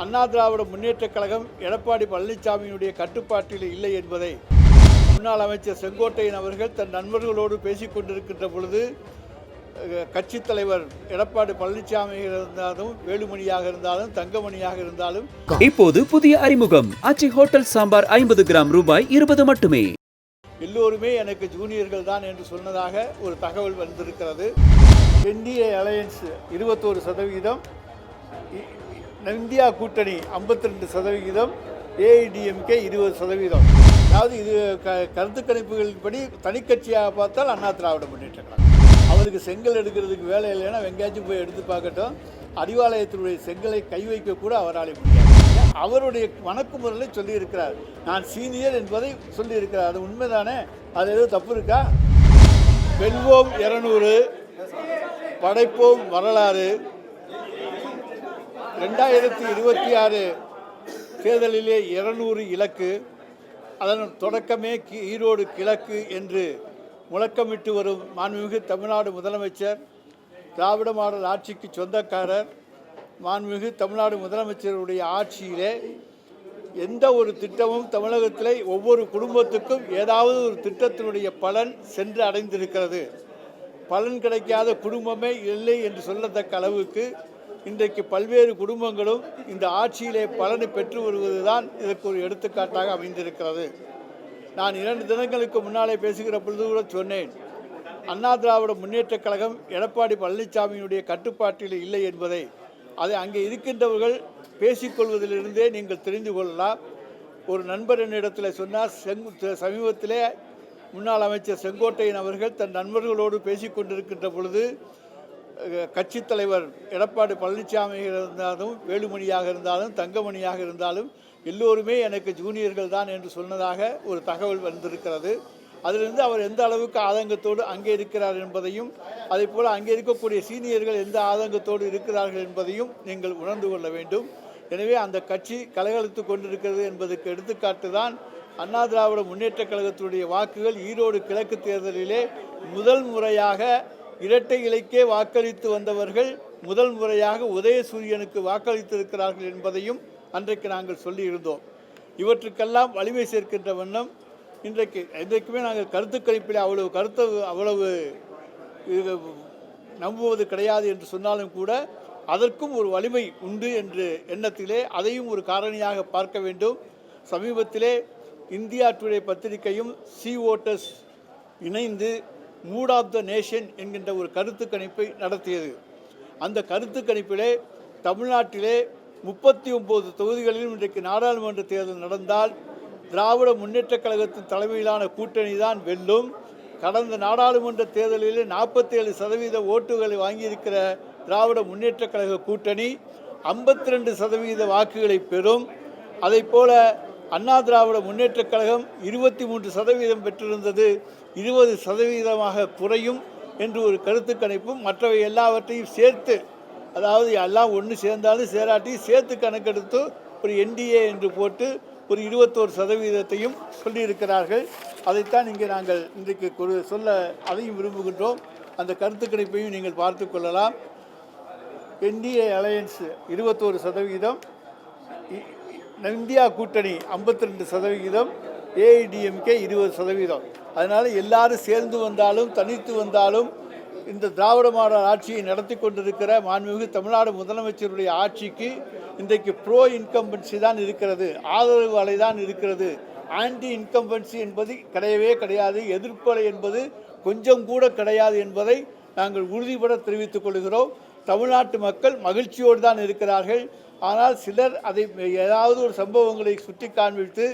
அண்ணா திராவிட முன்னேற்றக் கழகம் எடப்பாடி பழனிசாமியினுடைய கட்டுப்பாட்டில் இல்லை என்பதை முன்னாள் அமைச்சர் செங்கோட்டையன் அவர்கள் தன் நண்பர்களோடு பேசிக் கொண்டிருக்கின்ற பொழுது கட்சித் தலைவர் எடப்பாடி பழனிசாமி இருந்தாலும் வேலுமணியாக இருந்தாலும் தங்கமணியாக இருந்தாலும். இப்போது புதிய அறிமுகம். அச்சி ஹோட்டல் சாம்பார் ஐம்பது கிராம் ரூபாய் இருபது மட்டுமே. எல்லோருமே எனக்கு ஜூனியர்கள் தான் என்று சொன்னதாக ஒரு தகவல் வந்திருக்கிறது. என்டிஏ அலையன்ஸ் இருபத்தோரு சதவிகிதம் இ- இந்தியா கூட்டணி 52% சதவிகிதம் ஏஐடிஎம்கே இருபது சதவீதம் அதாவது இது க கருத்து கணிப்புகளின்படி தனிக்கட்சியாக பார்த்தால் அண்ணா திராவிட முன்னேற்ற கழகம். அவருக்கு செங்கல் எடுக்கிறதுக்கு வேலை இல்லைன்னா வெங்காயத்துக்கு போய் எடுத்து பார்க்கட்டும். அறிவாலயத்தினுடைய செங்கலை கை வைக்கக்கூட அவராலே அவரால் முடியாது. அவருடைய வணக்கு முறையில சொல்லியிருக்கிறார். நான் சீனியர் என்பதை சொல்லியிருக்கிறார். அது உண்மைதானே? அது எதுவும் தப்பு இருக்கா? வெல்வோம் இரநூறு படைப்போம் வரலாறு. ரெண்டாயிரத்தி இருபத்தி ஆறு தேர்தலிலே இருநூறு இலக்கு அதன் தொடக்கமே ஈரோடு கிழக்கு என்று முழக்கமிட்டு வரும் மாண்புமிகு தமிழ்நாடு முதலமைச்சர் திராவிட மாடல் ஆட்சிக்கு சொந்தக்காரர் மாண்புமிகு தமிழ்நாடு முதலமைச்சருடைய ஆட்சியிலே எந்த ஒரு திட்டமும் தமிழகத்தில் ஒவ்வொரு குடும்பத்துக்கும் ஏதாவது ஒரு திட்டத்தினுடைய பலன் சென்று அடைந்திருக்கிறது. பலன் கிடைக்காத குடும்பமே இல்லை என்று சொல்லத்தக்க அளவுக்கு இன்றைக்கு பல்வேறு குடும்பங்களும் இந்த ஆட்சியிலே பலனை பெற்று வருவதுதான் இதற்கு ஒரு எடுத்துக்காட்டாக அமைந்திருக்கிறது. நான் இரண்டு தினங்களுக்கு முன்னாலே பேசுகிற பொழுது கூட சொன்னேன் அண்ணா திராவிட முன்னேற்றக் கழகம் எடப்பாடி பழனிசாமியினுடைய கட்டுப்பாட்டில் இல்லை என்பதை. அதை அங்கே இருக்கின்றவர்கள் பேசிக்கொள்வதிலிருந்தே நீங்கள் தெரிந்து கொள்ளலாம். ஒரு நண்பர் என்னிடத்தில் சொன்னார் செங்கு சமீபத்திலே முன்னாள் அமைச்சர் செங்கோட்டையன் அவர்கள் தன் நண்பர்களோடு பேசிக்கொண்டிருக்கின்ற பொழுது கட்சித் தலைவர் எடப்பாடி பழனிசாமி இருந்தாலும் வேலுமணியாக இருந்தாலும் தங்கமணியாக இருந்தாலும் எல்லோருமே எனக்கு ஜூனியர்கள் தான் என்று சொன்னதாக ஒரு தகவல் வந்திருக்கிறது. அதிலிருந்து அவர் எந்த அளவுக்கு ஆதங்கத்தோடு அங்கே இருக்கிறார் என்பதையும் அதே போல் அங்கே இருக்கக்கூடிய சீனியர்கள் எந்த ஆதங்கத்தோடு இருக்கிறார்கள் என்பதையும் நீங்கள் உணர்ந்து கொள்ள வேண்டும். எனவே அந்த கட்சி கலகலத்து கொண்டிருக்கிறது என்பதற்கு எடுத்துக்காட்டு தான் அண்ணா திராவிட முன்னேற்றக் கழகத்தினுடைய வாக்குகள் ஈரோடு கிழக்கு தேர்தலிலே முதல் முறையாக இரட்டை இலைக்கே வாக்களித்து வந்தவர்கள் முதல் முறையாக உதயசூரியனுக்கு வாக்களித்திருக்கிறார்கள் என்பதையும் அன்றைக்கு நாங்கள் சொல்லியிருந்தோம். இவற்றுக்கெல்லாம் வலிமை சேர்க்கின்ற வண்ணம் இன்றைக்கு இன்றைக்குமே நாங்கள் கருத்து கணிப்பில் அவ்வளவு கருத்து அவ்வளவு நம்புவது கிடையாது என்று சொன்னாலும் கூட அதற்கும் ஒரு வலிமை உண்டு என்று எண்ணத்திலே அதையும் ஒரு காரணியாக பார்க்க வேண்டும். சமீபத்திலே இந்தியா டுடே பத்திரிகையும் சி ஓட்டர்ஸ் இணைந்து மூட் ஆஃப் த நேஷன் என்கின்ற ஒரு கருத்து கணிப்பை நடத்தியது. அந்த கருத்து கணிப்பிலே தமிழ்நாட்டிலே முப்பத்தி ஒம்பது தொகுதிகளிலும் இன்றைக்கு நாடாளுமன்ற தேர்தல் நடந்தால் திராவிட முன்னேற்றக் கழகத்தின் தலைமையிலான கூட்டணி தான் வெல்லும். கடந்த நாடாளுமன்ற தேர்தலில் நாற்பத்தேழு சதவீத ஓட்டுகளை வாங்கியிருக்கிற திராவிட முன்னேற்றக் கழக கூட்டணி ஐம்பத்தி ரெண்டு சதவீத வாக்குகளை பெறும். அதைப் போல அண்ணா திராவிட முன்னேற்றக் கழகம் இருபத்தி மூன்று சதவீதம் பெற்றிருந்தது இருபது சதவீதமாக குறையும் என்று ஒரு கருத்து கணிப்பும் மற்றவை எல்லாவற்றையும் சேர்த்து அதாவது எல்லாம் ஒன்று சேர்ந்தாலும் சேராட்டி சேர்த்து கணக்கெடுத்து ஒரு என்டிஏ என்று போட்டு ஒரு இருபத்தோரு சதவீதத்தையும் சொல்லியிருக்கிறார்கள். அதைத்தான் இங்கே நாங்கள் இன்றைக்கு சொல்ல அதையும் விரும்புகின்றோம். அந்த கருத்து கணிப்பையும் நீங்கள் பார்த்து கொள்ளலாம். என்டிஏ அலையன்ஸ் இருபத்தோரு சதவீதம் இ- இந்தியா கூட்டணி 52% சதவிகிதம் ஏஐடிஎம்கே இருபது சதவீதம் அதனால் எல்லாரும் சேர்ந்து வந்தாலும் தனித்து வந்தாலும் இந்த திராவிட மாடல் ஆட்சியை நடத்தி கொண்டிருக்கிற மாண்புமிகு தமிழ்நாடு முதலமைச்சருடைய ஆட்சிக்கு இன்றைக்கு ப்ரோ இன்கம்பன்சி தான் இருக்கிறது. ஆதரவு அலை தான் இருக்கிறது. ஆன்டி இன்கம்பன்சி என்பது கிடையவே கிடையாது. எதிர்ப்பு அலை என்பது கொஞ்சம் கூட கிடையாது என்பதை நாங்கள் உறுதிபட தெரிவித்துக் கொள்கிறோம். தமிழ்நாட்டு மக்கள் மகிழ்ச்சியோடு தான் இருக்கிறார்கள். ஆனால் சிலர் அதை ஏதாவது ஒரு சம்பவங்களை சுட்டி காண்பித்து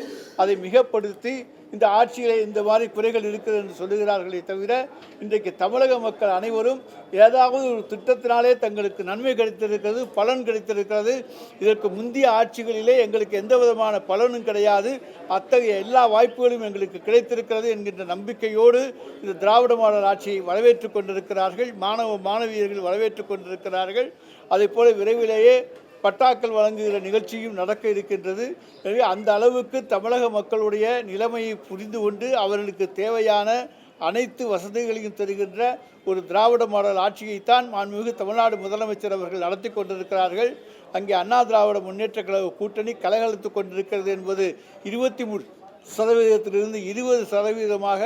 அதை மிகப்படுத்தி இந்த ஆட்சியிலே இந்த மாதிரி குறைகள் இருக்கிறது என்று சொல்லுகிறார்களே தவிர இன்றைக்கு தமிழக மக்கள் அனைவரும் ஏதாவது ஒரு திட்டத்தினாலே தங்களுக்கு நன்மை கிடைத்திருக்கிறது பலன் கிடைத்திருக்கிறது. இதற்கு முந்தைய ஆட்சிகளிலே எங்களுக்கு எந்த விதமான பலனும் கிடையாது. அத்தகைய எல்லா வாய்ப்புகளும் எங்களுக்கு கிடைத்திருக்கிறது என்கின்ற நம்பிக்கையோடு இந்த திராவிட மாடல் ஆட்சியை வரவேற்றுக் கொண்டிருக்கிறார்கள். மாணவ மாணவியர்கள் வரவேற்றுக் கொண்டிருக்கிறார்கள். அதே போல விரைவிலேயே பட்டாக்கள் வழங்குகிற நிகழ்ச்சியும் நடக்க இருக்கின்றது. எனவே அந்த அளவுக்கு தமிழக மக்களுடைய நிலைமையை புரிந்து கொண்டு அவர்களுக்கு தேவையான அனைத்து வசதிகளையும் தருகின்ற ஒரு திராவிட மாடல் ஆட்சியைத்தான் மாண்புமிகு தமிழ்நாடு முதலமைச்சர் அவர்கள் நடத்தி கொண்டிருக்கிறார்கள். அங்கே அண்ணா திராவிட முன்னேற்ற கழக கூட்டணி கலகலத்து கொண்டிருக்கிறது என்பது இருபத்தி மூணு சதவீதத்திலிருந்து இருபது சதவீதமாக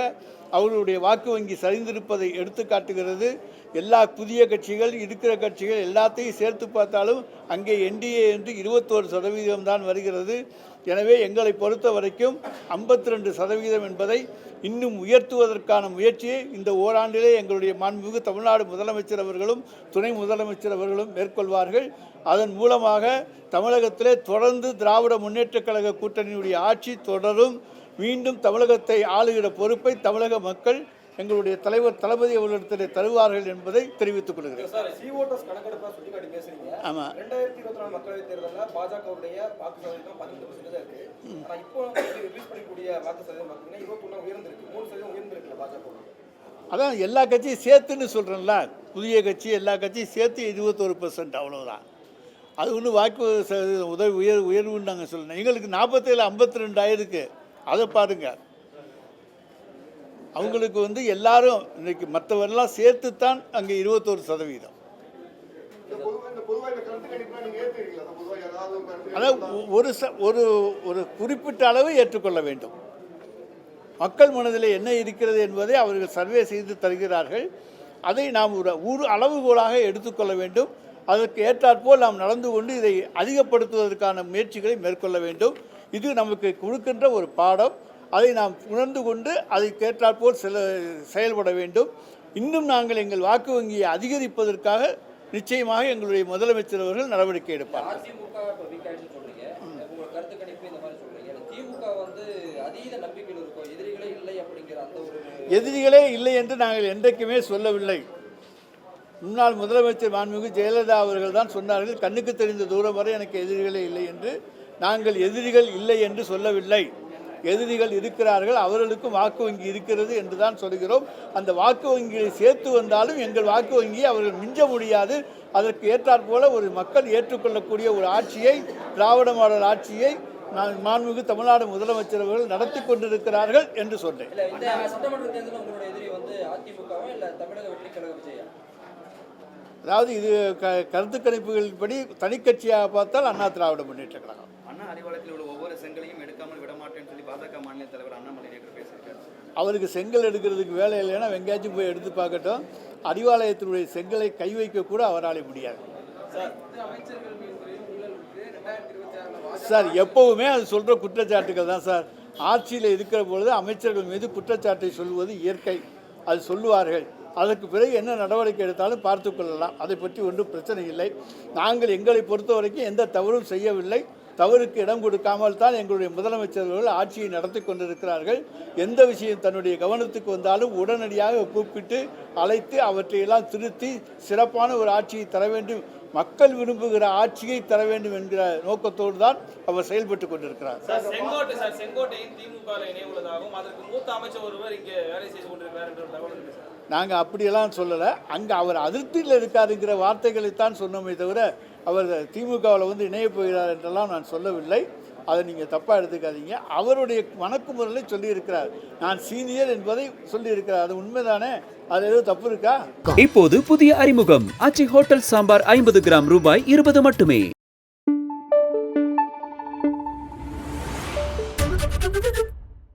அவர்களுடைய வாக்கு வங்கி சரிந்திருப்பதை எடுத்து காட்டுகிறது எல்லா புதிய கட்சிகள் இருக்கிற கட்சிகள் எல்லாத்தையும் சேர்த்து பார்த்தாலும் அங்கே என்டிஏ என்று இருபத்தோரு சதவீதம் தான் வருகிறது. எனவே எங்களை பொறுத்த வரைக்கும் ஐம்பத்தி ரெண்டு சதவீதம் என்பதை இன்னும் உயர்த்துவதற்கான முயற்சியை இந்த ஓராண்டிலே எங்களுடைய மாண்புமிகு தமிழ்நாடு முதலமைச்சர் அவர்களும் துணை முதலமைச்சர் அவர்களும் மேற்கொள்வார்கள். அதன் மூலமாக தமிழகத்திலே தொடர்ந்து திராவிட முன்னேற்றக் கழக கூட்டணியுடைய ஆட்சி தொடரும். மீண்டும் தமிழகத்தை ஆளுகிற பொறுப்பை தமிழக மக்கள் எங்களுடைய தலைவர் தளபதி அவர்களிடத்தில் தருவார்கள் என்பதை தெரிவித்துக் கொள்கிறேன். ஆமாம் ரெண்டாயிரத்தி இருபத்தி நாலு மக்களவைத் தேர்தலில் பாஜகவுடைய வாக்கு சதவீதம் பதினெட்டு பர்சன்டேஜ் இருக்கு. ஆனா இப்போ ரிலீஸ் பண்ணக்கூடிய வாக்கு சதவீதம் பார்த்தீங்கன்னா இருபத்தொன்னா உயர்ந்திருக்கு. மூணு சதவீதம் உயர்ந்திருக்கு பாஜக அதான் எல்லா கட்சியும் சேர்த்துன்னு சொல்கிறேன்ல புதிய கட்சி எல்லா கட்சியும் சேர்த்து இருபத்தோரு பர்சன்ட் அவ்வளோதான் அது ஒன்றும் வாக்கு உதவி உயர் உயர்வுன்னு நாங்கள் சொல்லணும் எங்களுக்கு நாற்பத்தேழு ஐம்பத்தி ரெண்டு ஆயிருக்கு. அதை பாருங்கள் அவங்களுக்கு வந்து எல்லாரும் இன்னைக்கு மற்றவரெல்லாம் சேர்த்து தான் அங்கே இருபத்தோரு சதவீதம். அதாவது ஒரு ச ஒரு ஒரு குறிப்பிட்ட அளவு ஏற்றுக்கொள்ள வேண்டும். மக்கள் மனதில் என்ன இருக்கிறது என்பதை அவர்கள் சர்வே செய்து தருகிறார்கள். அதை நாம் ஒரு ஒரு அளவுகோலாக எடுத்துக்கொள்ள வேண்டும். அதற்கு ஏற்றாற்போல் நாம் நடந்து கொண்டு இதை அதிகப்படுத்துவதற்கான முயற்சிகளை மேற்கொள்ள வேண்டும். இது நமக்கு கொடுக்கின்ற ஒரு பாடம். அதை நாம் உணர்ந்து கொண்டு அதற்கு ஏற்றாற்போல் சில செயல்பட வேண்டும். இன்னும் நாங்கள் எங்கள் வாக்கு வங்கியை அதிகரிப்பதற்காக நிச்சயமாக எங்களுடைய முதலமைச்சர் அவர்கள் நடவடிக்கை எடுப்பார். எதிரிகளே இல்லை என்று நாங்கள் என்றைக்குமே சொல்லவில்லை. முன்னாள் முதலமைச்சர் மாண்புமிகு ஜெயலலிதா அவர்கள் தான் சொன்னார்கள் கண்ணுக்கு தெரிந்த தூரம் வரை எனக்கு எதிரிகளே இல்லை என்று. நாங்கள் எதிரிகள் இல்லை என்று சொல்லவில்லை. எதிரிகள் இருக்கிறார்கள் அவர்களுக்கும் வாக்கு வங்கி இருக்கிறது என்று தான் சொல்கிறோம். அந்த வாக்கு வங்கியை சேர்த்து வந்தாலும் எங்கள் வாக்கு வங்கியை அவர்கள் மிஞ்ச முடியாது. அதற்கு ஏற்றாற்போல ஒரு மக்கள் ஏற்றுக்கொள்ளக்கூடிய ஒரு ஆட்சியை திராவிட மாடல் ஆட்சியை நான் மாண்புமிகு தமிழ்நாடு முதலமைச்சர் அவர்கள் நடத்தி கொண்டிருக்கிறார்கள் என்று சொன்னேன். இல்ல இந்த சட்டமன்ற தேர்தலில் உங்களோட எதிரி வந்து அதிமுகவா இல்ல தமிழக வெற்றி கழக விஜயா? அதாவது இது க கருத்து கணிப்புகளின்படி தனிக்கட்சியாக பார்த்தால் அண்ணா திராவிட முன்னேற்ற கழகம். அண்ணா அறிவாலயத்தில் உள்ள ஒவ்வொரு செங்கலையும் எடுக்காமல் சொல்லி பாஜக மாநில தலைவர் அண்ணாமலை நேற்று பேசியிருக்காரு. அவருக்கு செங்கல் எடுக்கிறதுக்கு வேலை இல்லைன்னா வெங்காயச்சும் போய் எடுத்து பார்க்கட்டும். அறிவாலயத்தினுடைய செங்கலை கை வைக்க கூட அவரால் முடியாது. சார் எப்பவுமே அது சொல்கிற குற்றச்சாட்டுகள் தான் சார். ஆட்சியில் இருக்கிற பொழுது அமைச்சர்கள் மீது குற்றச்சாட்டை சொல்வது இயற்கை. அது சொல்லுவார்கள். அதற்கு பிறகு என்ன நடவடிக்கை எடுத்தாலும் பார்த்து கொள்ளலாம். அதை பற்றி ஒன்றும் பிரச்சனை இல்லை. நாங்கள் எங்களை பொறுத்த வரைக்கும் எந்த தவறும் செய்யவில்லை. தவறுக்கு இடம் கொடுக்காமல் தான் எங்களுடைய முதலமைச்சர்கள் ஆட்சியை நடத்தி கொண்டிருக்கிறார்கள். எந்த விஷயம் தன்னுடைய கவனத்துக்கு வந்தாலும் உடனடியாக கூப்பிட்டு அழைத்து அவற்றையெல்லாம் திருத்தி சிறப்பான ஒரு ஆட்சியை தர வேண்டும். மக்கள் விரும்புகிற ஆட்சியை தர வேண்டும் என்கிற நோக்கத்தோடு தான் அவர் செயல்பட்டு கொண்டிருக்கிறார். சார் செங்கோட்டை சார் செங்கோட்டையின் திமுக இணைய உள்ளதாகவும் அதற்கு மூத்த அமைச்சர் ஒருவர் இங்கே வேலை செய்து கொண்டிருக்கிறார் என்ற ஒரு தகவல் இருக்கு சார். நாங்கள் அப்படியெல்லாம் சொல்லலை. அங்கே அவர் அதிருப்தியில் இருக்காருங்கிற வார்த்தைகளைத்தான் சொன்னோமே தவிர அவர் திமுகவில் வந்து இணையப் போகிறார் என்றெல்லாம் நான் சொல்லவில்லை. அதை நீங்கள் தப்பாக எடுத்துக்காதீங்க. அவருடைய வணக்குமுறைகளை சொல்லியிருக்கிறார். நான் சீனியர் என்பதை சொல்லியிருக்கிறார். அது உண்மைதானே? அது எதுவும் தப்பு இருக்கா? இப்போது புதிய அறிமுகம். ஆச்சி ஹோட்டல் சாம்பார் ஐம்பது கிராம் ரூபாய் இருபது மட்டுமே.